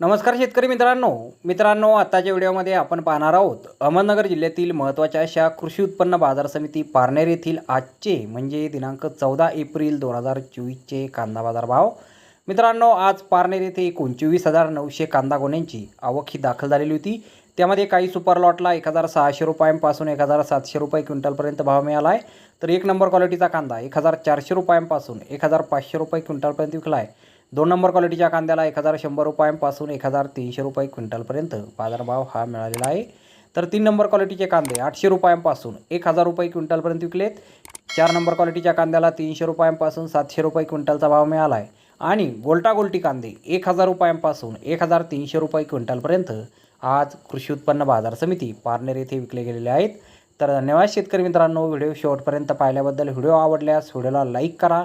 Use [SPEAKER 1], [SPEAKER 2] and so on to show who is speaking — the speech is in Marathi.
[SPEAKER 1] नमस्कार शेतकरी मित्रांनो. मित्रांनो आत्ताच्या व्हिडिओमध्ये आपण पाहणार आहोत अहमदनगर जिल्ह्यातील महत्त्वाच्या अशा कृषी उत्पन्न बाजार समिती पारनेर येथील आजचे म्हणजे दिनांक चौदा एप्रिल दोन हजार चोवीसचे कांदा बाजार भाव मित्रांनो आज पारनेर येथे एकोणचोवीस हजार नऊशे कांदा गोण्यांची आवक ही दाखल झालेली होती. त्यामध्ये काही सुपर लॉटला एक हजार सहाशे रुपयांपासून एक हजार सातशे रुपये क्विंटलपर्यंत भाव मिळाला आहे तर एक नंबर क्वालिटीचा कांदा एक हजार चारशे रुपयांपासून एक हजार पाचशे रुपये क्विंटलपर्यंत विकला आहे दोन नंबर क्वालिटीच्या कांद्याला एक हजार शंभर रुपयांपासून एक हजार तीनशे रुपये क्विंटलपर्यंत बाजारभाव हा मिळालेला आहे. तर तीन नंबर क्वालिटीचे कांदे आठशे रुपयांपासून एक हजार रुपये क्विंटलपर्यंत विकलेत. चार नंबर क्वालिटीच्या कांद्याला तीनशे रुपयांपासून सातशे रुपये क्विंटलचा भाव मिळाला आहे आणि गोल्टा गोल्टी कांदे एक हजार रुपयांपासून एक हजार तीनशे रुपये क्विंटलपर्यंत आज कृषी उत्पन्न बाजार समिती पारनेर येथे विकले गेलेले आहेत. तर धन्यवाद शेतकरी मित्रांनो व्हिडिओ शेवटपर्यंत पाहिल्याबद्दल व्हिडिओ आवडल्यास व्हिडिओला लाईक करा.